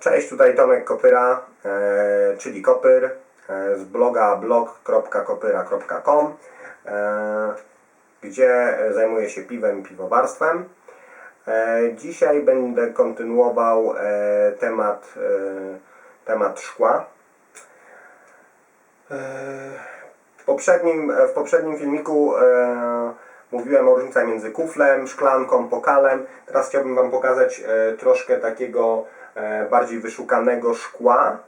Cześć, tutaj Tomek Kopyra, e, czyli Kopyr e, z bloga blog.kopyra.com e, gdzie zajmuję się piwem i piwowarstwem. Dzisiaj będę kontynuował temat, temat szkła. W poprzednim, w poprzednim filmiku mówiłem o różnicach między kuflem, szklanką, pokalem. Teraz chciałbym Wam pokazać troszkę takiego bardziej wyszukanego szkła,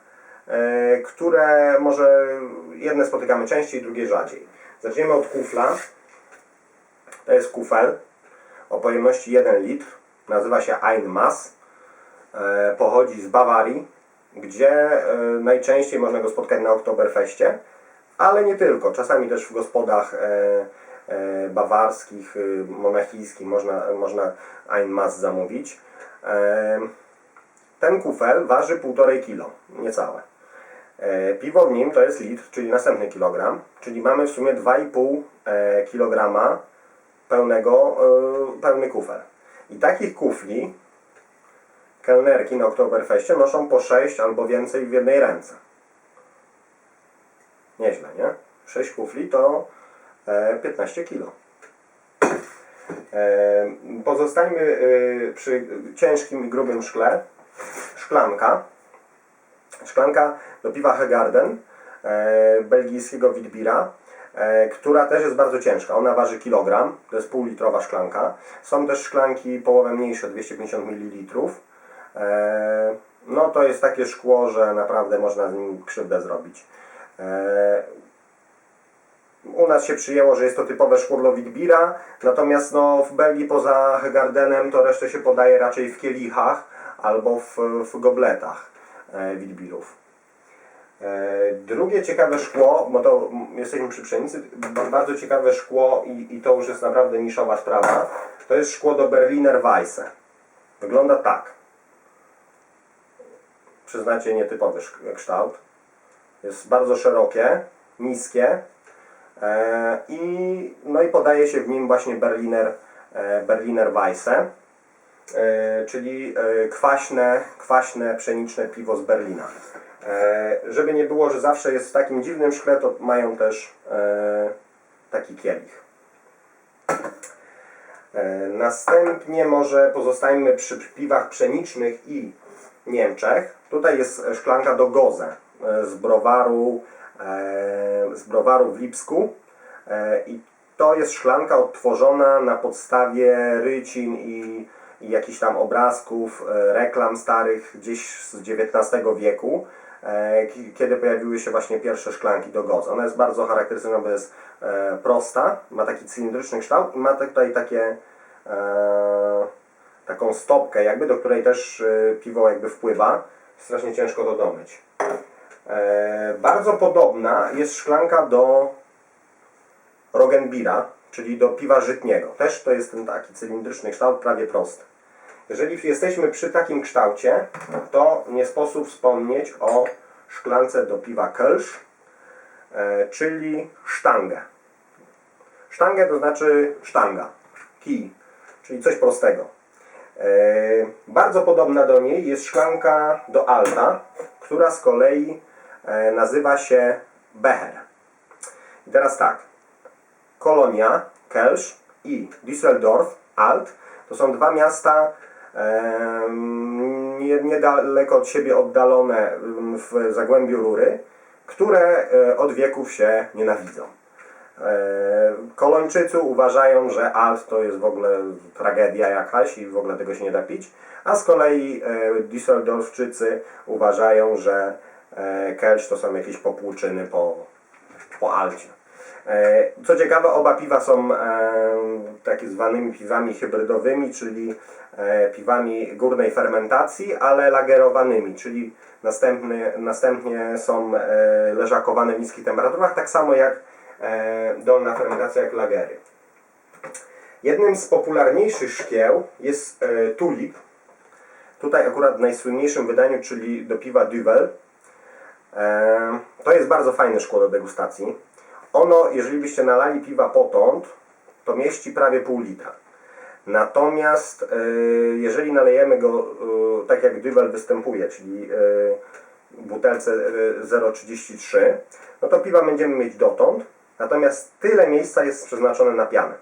e, które może jedne spotykamy częściej, drugie rzadziej. Zaczniemy od kufla. To jest kufel o pojemności 1 litr. Nazywa się Einmaß. E, Pochodzi z Bawarii, gdzie e, najczęściej można go spotkać na Oktoberfeście, ale nie tylko. Czasami też w gospodach e, e, bawarskich, e, monachijskich można, można Einmaß zamówić. Ten kufel waży 1,5 kg, niecałe. E, Piwo w nim to jest litr, czyli następny kilogram, czyli mamy w sumie 2,5 e, kg pełnego, e, pełny kufel. I takich kufli kelnerki na Oktoberfeście noszą po 6 albo więcej w jednej ręce. Nieźle, nie? 6 kufli to e, 15 kg. Pozostańmy przy ciężkim i grubym szkle. Szklanka. Szklanka do piwa Hegarden, e, belgijskiego Witbira, e, która też jest bardzo ciężka. Ona waży kilogram, to jest półlitrowa szklanka. Są też szklanki połowę mniejsze, 250 ml. E, no to jest takie szkło, że naprawdę można z nim krzywdę zrobić. U nas się przyjęło, że jest to typowe szkło dla Witbira, natomiast no, w Belgii poza Hegardenem to resztę się podaje raczej w kielichach albo w, w gobletach e, Witbirów. E, Drugie ciekawe szkło, bo to jesteśmy przy pszenicy, ba- bardzo ciekawe szkło i, i to już jest naprawdę niszowa sprawa, to jest szkło do Berliner Weisse. Wygląda tak. Przyznacie nietypowy kształt. Jest bardzo szerokie, niskie e, i, no i podaje się w nim właśnie Berliner, Berliner Weisse, czyli e, kwaśne, kwaśne pszeniczne piwo z Berlina. E, żeby nie było, że zawsze jest w takim dziwnym szkle, to mają też e, taki kielich. E, Następnie może pozostańmy przy piwach pszenicznych i Niemczech. Tutaj jest szklanka do Goze e, z browaru, e, z browaru w Lipsku. E, I to jest szklanka odtworzona na podstawie rycin i, i jakichś tam obrazków, e, reklam starych gdzieś z XIX wieku, e, ki- kiedy pojawiły się właśnie pierwsze szklanki do Goze. Ona jest bardzo charakterystyczna, bo jest e, prosta, ma taki cylindryczny kształt i ma tutaj takie taką stopkę jakby, do której też piwo jakby wpływa. Strasznie ciężko to domyć. Bardzo podobna jest szklanka do Rogenbira, czyli do piwa żytniego. Też to jest ten taki cylindryczny kształt, prawie prosty. Jeżeli jesteśmy przy takim kształcie, to nie sposób wspomnieć o szklance do piwa Kölsch, e, czyli sztangę. Sztangę to znaczy sztanga, kij, czyli coś prostego. E, Bardzo podobna do niej jest szklanka do Alta, która z kolei e, nazywa się Becher. I teraz tak, Kolonia, Kelsz i Düsseldorf, Alt to są dwa miasta niedaleko od siebie oddalone w Zagłębiu Rury, które e, od wieków się nienawidzą. E, Kolończycy uważają, że Alt to jest w ogóle tragedia jakaś i w ogóle tego się nie da pić, a z kolei e, Düsseldorfczycy uważają, że Kelsz to są jakieś popłuczyny po, po Alcie. Co ciekawe, oba piwa są tak zwanymi piwami hybrydowymi, czyli piwami górnej fermentacji, ale lagerowanymi, czyli następny, następnie są e, leżakowane w niskich temperaturach, tak samo jak e, dolna fermentacja, jak lagery. Jednym z popularniejszych szkieł jest e, tulip. Tutaj akurat w najsłynniejszym wydaniu, czyli do piwa Duvel. E, To jest bardzo fajne szkło do degustacji. Ono, jeżeli byście nalali piwa potąd, to mieści prawie pół litra. Natomiast e, jeżeli nalejemy go e, tak jak Duvel występuje, czyli e, butelce e, 0,33, no to piwa będziemy mieć dotąd, natomiast tyle miejsca jest przeznaczone na pianę.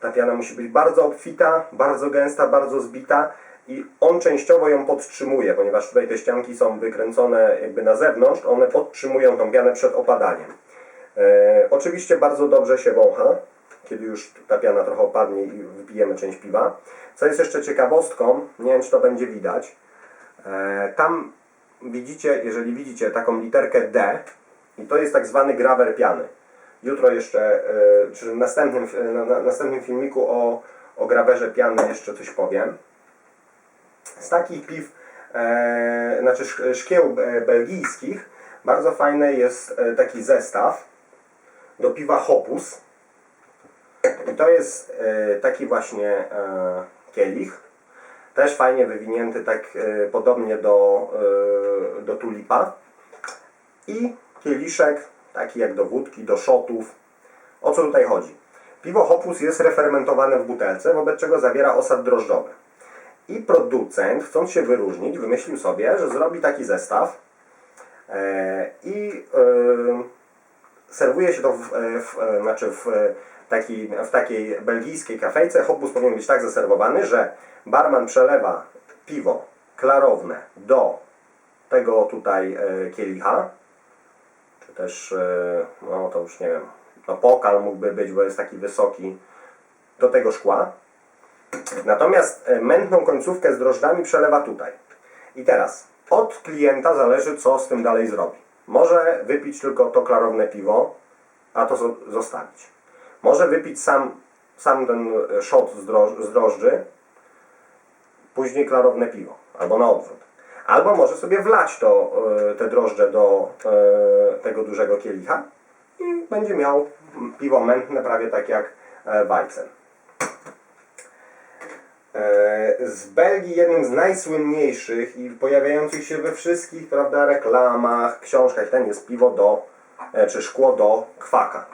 Ta piana musi być bardzo obfita, bardzo gęsta, bardzo zbita i on częściowo ją podtrzymuje, ponieważ tutaj te ścianki są wykręcone jakby na zewnątrz, one podtrzymują tą pianę przed opadaniem. Oczywiście bardzo dobrze się wącha, kiedy już ta piana trochę opadnie i wypijemy część piwa. Co jest jeszcze ciekawostką, nie wiem czy to będzie widać, e, tam widzicie, jeżeli widzicie taką literkę D i to jest tak zwany grawer piany. Jutro jeszcze, e, czy w następnym, na, na następnym filmiku o, o grawerze piany jeszcze coś powiem. Z takich piw, e, znaczy szk- szkieł e, belgijskich, bardzo fajny jest taki zestaw do piwa Hopus. I to jest e, taki właśnie e, kielich. Też fajnie wywinięty, tak e, podobnie do, do tulipa. I kieliszek, taki jak do wódki, do szotów. O co tutaj chodzi? Piwo Hopus jest refermentowane w butelce, wobec czego zawiera osad drożdżowy. I producent, chcąc się wyróżnić, wymyślił sobie, że zrobi taki zestaw i serwuje się to w, e, w, e, znaczy w, e, taki, w takiej belgijskiej kafejce. Hopus powinien być tak zaserwowany, że barman przelewa piwo klarowne do tego tutaj kielicha, czy też, no to już nie wiem, no pokal mógłby być, bo jest taki wysoki, do tego szkła. Natomiast mętną końcówkę z drożdżami przelewa tutaj. I teraz od klienta zależy, co z tym dalej zrobi. Może wypić tylko to klarowne piwo, a to zo- zostawić. Może wypić sam, sam ten shot z, droż- z drożdży, później klarowne piwo, albo na odwrót. Albo może sobie wlać to, e, te drożdże do e, tego dużego kielicha i będzie miał piwo mętne, prawie tak jak e, Weizen. E, Z Belgii jednym z najsłynniejszych i pojawiających się we wszystkich prawda, reklamach, książkach, ten jest piwo do, e, czy szkło do kwaka.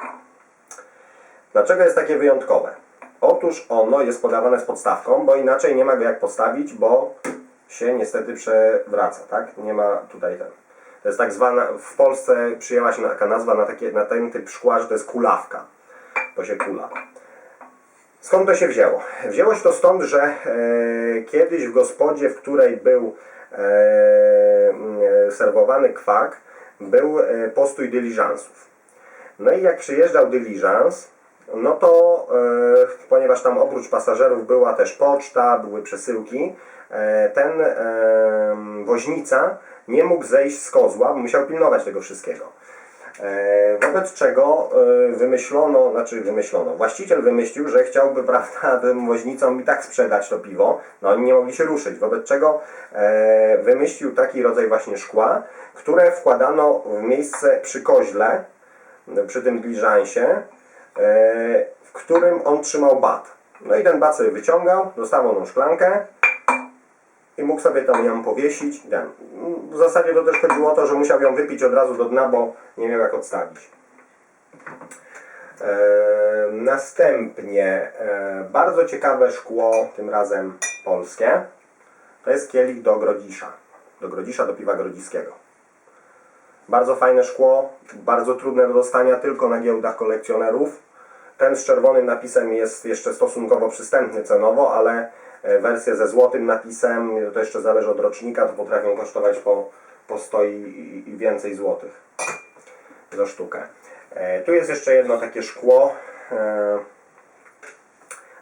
Dlaczego jest takie wyjątkowe? Otóż ono jest podawane z podstawką, bo inaczej nie ma go jak postawić, bo się niestety przewraca, tak? Nie ma tutaj ten. To jest tak zwana, w Polsce przyjęła się taka nazwa na, takie, na ten typ szkła, że to jest kulawka. To się kula. Skąd to się wzięło? Wzięło się to stąd, że e, kiedyś w gospodzie, w której był e, e, serwowany kwak, był e, postój dyliżansów. No i jak przyjeżdżał dyliżans, no to e, ponieważ tam oprócz pasażerów była też poczta, były przesyłki, e, ten e, woźnica nie mógł zejść z kozła, musiał pilnować tego wszystkiego. E, Wobec czego e, wymyślono, znaczy wymyślono, właściciel wymyślił, że chciałby, prawda, tym woźnicom i tak sprzedać to piwo, no oni nie mogli się ruszyć, wobec czego e, wymyślił taki rodzaj właśnie szkła, które wkładano w miejsce przy koźle, przy tym diliżansie, e, w którym on trzymał bat. No i ten bat sobie wyciągał, dostawał tą szklankę i mógł sobie tam ją powiesić. ten. W zasadzie to też chodziło o to, że musiał ją wypić od razu do dna, bo nie miał jak odstawić. E, następnie e, bardzo ciekawe szkło, tym razem polskie. To jest kielich do grodzisza. Do grodzisza, do piwa grodziskiego. Bardzo fajne szkło, bardzo trudne do dostania tylko na giełdach kolekcjonerów. Ten z czerwonym napisem jest jeszcze stosunkowo przystępny cenowo, ale wersje ze złotym napisem, to jeszcze zależy od rocznika, to potrafią kosztować po, po 100 i, i- więcej złotych za sztukę. E, tu jest jeszcze jedno takie szkło. E,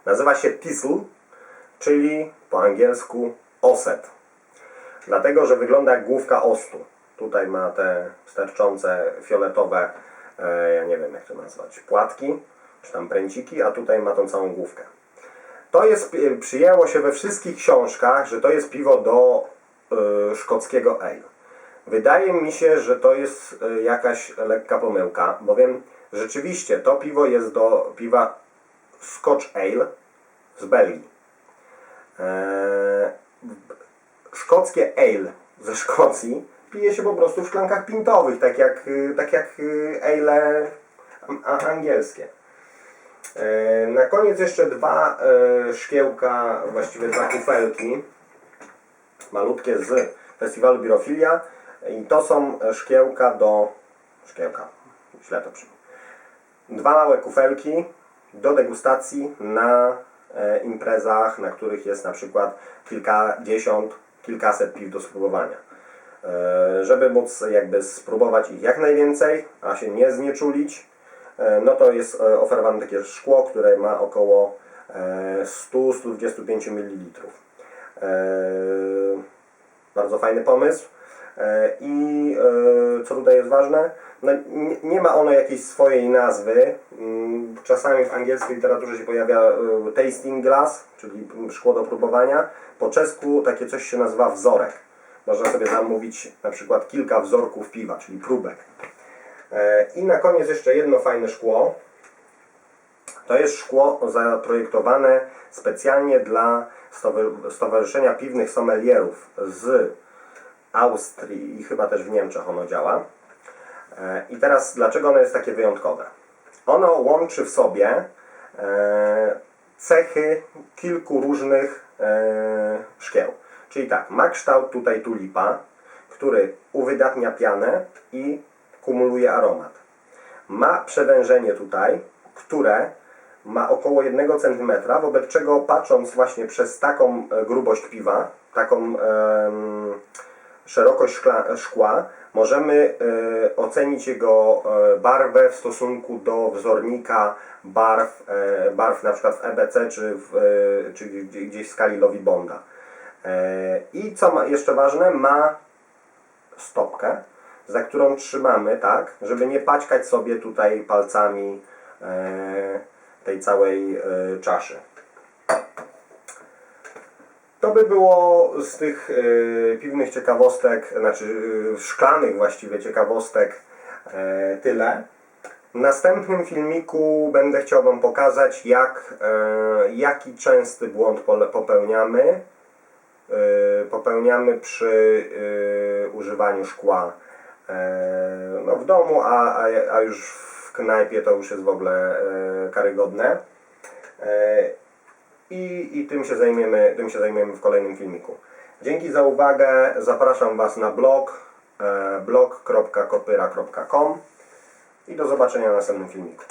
nazywa się Thistle, czyli po angielsku oset. Dlatego, że wygląda jak główka ostu. Tutaj ma te sterczące fioletowe, e, ja nie wiem jak to nazwać, płatki, czy tam pręciki, a tutaj ma tą całą główkę. To jest, przyjęło się we wszystkich książkach, że to jest piwo do y, szkockiego ale. Wydaje mi się, że to jest y, jakaś lekka pomyłka, bowiem rzeczywiście to piwo jest do piwa Scotch Ale z Belgii. Eee, szkockie ale ze Szkocji pije się po prostu w szklankach pintowych, tak jak, y, tak jak y, ale angielskie. E, Na koniec jeszcze dwa e, szkiełka, właściwie dwa kufelki malutkie z festiwalu Birofilia i to są szkiełka do szkiełka, źle to. Dwa małe kufelki do degustacji na e, imprezach, na których jest na przykład kilkadziesiąt, kilkaset piw do spróbowania. Żeby móc jakby spróbować ich jak najwięcej, a się nie znieczulić, no to jest e, oferowane takie szkło, które ma około e, 100-125 ml. E, Bardzo fajny pomysł. E, I e, co tutaj jest ważne, no, nie, ma ono jakiejś swojej nazwy. Mm, Czasami w angielskiej literaturze się pojawia e, tasting glass, czyli szkło do próbowania. Po czesku takie coś się nazywa wzorek. Można sobie zamówić na przykład kilka wzorków piwa, czyli próbek. E, I na koniec jeszcze jedno fajne szkło. To jest szkło zaprojektowane specjalnie dla Stowa- Stowarzyszenia Piwnych Sommelierów z Austrii i chyba też w Niemczech ono działa. E, I teraz dlaczego ono jest takie wyjątkowe? Ono łączy w sobie e, cechy kilku różnych szkieł. Czyli tak, ma kształt tutaj tulipa, który uwydatnia pianę i kumuluje aromat. Ma przewężenie tutaj, które ma około 1 cm, wobec czego patrząc właśnie przez taką e, grubość piwa, taką em, szerokość szkla, szkła, możemy e, ocenić jego e, barwę w stosunku do wzornika barw, e, barw na przykład w EBC czy, w, e, czy gdzie- gdzieś w skali Bonda. E, I co ma, jeszcze ważne, ma stopkę, za którą trzymamy, tak, żeby nie paćkać sobie tutaj palcami e, tej całej e, czaszy. To by było z tych e, piwnych ciekawostek, znaczy szklanych właściwie ciekawostek tyle. W następnym filmiku będę chciał Wam pokazać, jak, jaki częsty błąd popełniamy popełniamy przy używaniu szkła no, w domu, a, a, a już w knajpie to już jest w ogóle e, karygodne. E, I, I tym się zajmiemy, tym się zajmiemy w kolejnym filmiku. Dzięki za uwagę. Zapraszam Was na blog e, blog.kopyra.com i do zobaczenia w następnym filmiku.